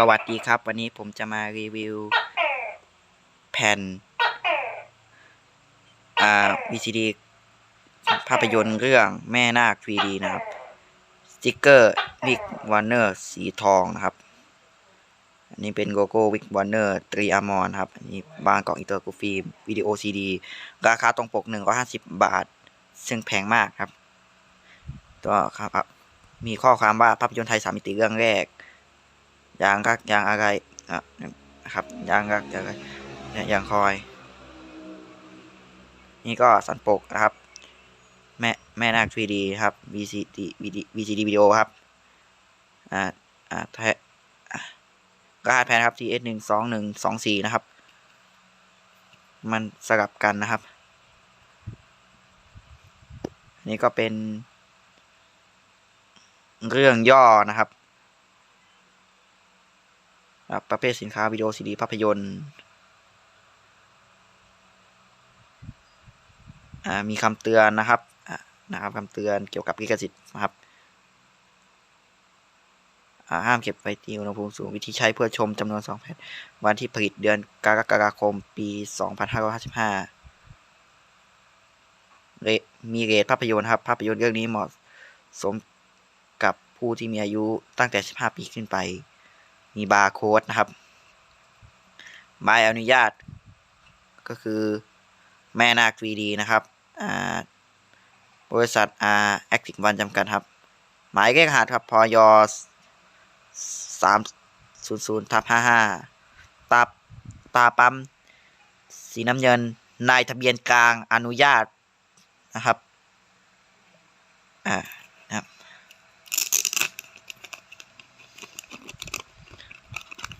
สวัสดีครับ วันนี้ผมจะมารีวิว แผ่นอ่า VCD ภาพยนตร์เรื่องแม่นาค 3D นะครับ สติกเกอร์วิกวอร์เนอร์สีทองนะครับ อันนี้เป็นโลโก้วิกวอร์เนอร์ตรีอามอนครับ อันนี้บางกล่องอินเตอร์กูฟิล์มวิดีโอซีดี ราคาตรงปก 150 บาท ซึ่งแพงมากครับ ก็ครับ มีข้อความว่าภาพยนตร์ไทยสามมิติเรื่องแรก ยางรักยางอะไรอะนะครับยางรักยางอะไรยางคอย นี่ก็สันปกนะครับ แม่แม่นาค 3D ครับ VCD VCD วิดีโอครับอ่าอ่าแทอะรหัสแผ่นครับ TS หนึ่งสองหนึ่งสองสี่นะครับ มันสลับกันนะครับ นี่ก็เป็น เรื่องย่อนะครับ ประเภทสินค้าวิดีโอซีดีภาพยนตร์มีคำเตือนนะครับนะครับคำเตือนเกี่ยวกับลิขสิทธิ์นะครับห้ามเก็บไว้ที่อุณหภูมิสูงวิธีใช้เพื่อชมจำนวนสองแผ่นวันที่ผลิตเดือนกรกฎาคมปี 2555เรทมีเรทภาพยนตร์ครับ ภาพยนตร์เรื่องนี้เหมาะสมกับผู้ที่มีอายุตั้งแต่ 15 ปีขึ้นไป มีบาร์โค้ดนะครับใบอนุญาต ก็คือแม่นาค 3D นะครับบริษัทอาแอคทีฟวันจำกัดครับ หมายเลขรหัสครับพยสามศูนย์ศูนย์ทับห้าห้าตาตาปั๊มสีน้ำเงินนายทะเบียนกลางอนุญาตนะครับ อ่า นะครับ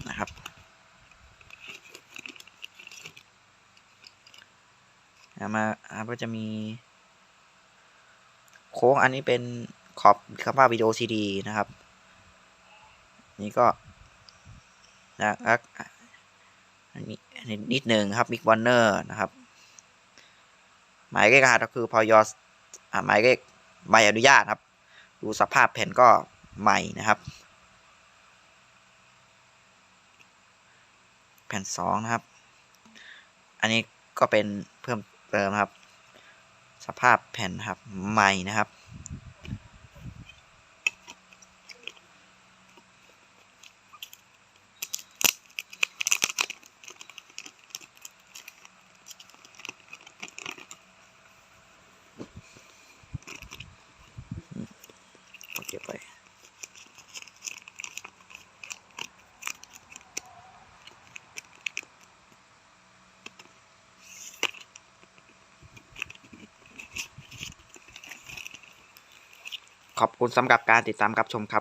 นะครับ อ่า มาอ่าก็จะมี โค้งอันนี้เป็นขอบคำว่าวิดีโอซีดีนะครับ นี่ก็นะครับอันนี้อันนี้นิดหนึ่งครับมิกวอนเนอร์นะครับ หมายเลขรหัสก็คือพอยออ่าหมายเลขใบอนุญาตครับ ดูสภาพแผ่นก็ใหม่นะครับ แผ่นสองนะครับ อันนี้ก็เป็นเพิ่ม เติมครับ สภาพแผ่นครับใหม่นะครับ ขอบคุณสำหรับการติดตามรับชมครับ